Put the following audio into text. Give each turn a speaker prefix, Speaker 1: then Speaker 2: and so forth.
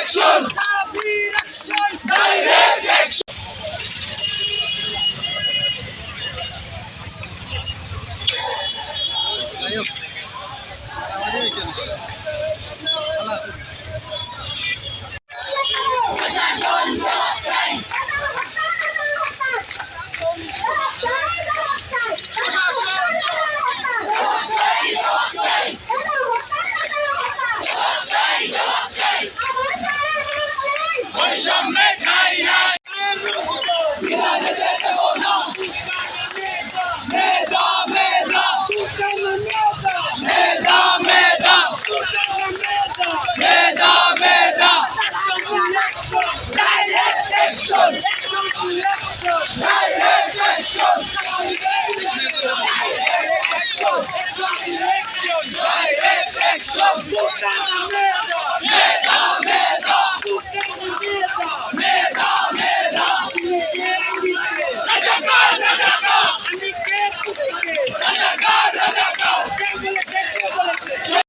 Speaker 1: Action direct action Thank you.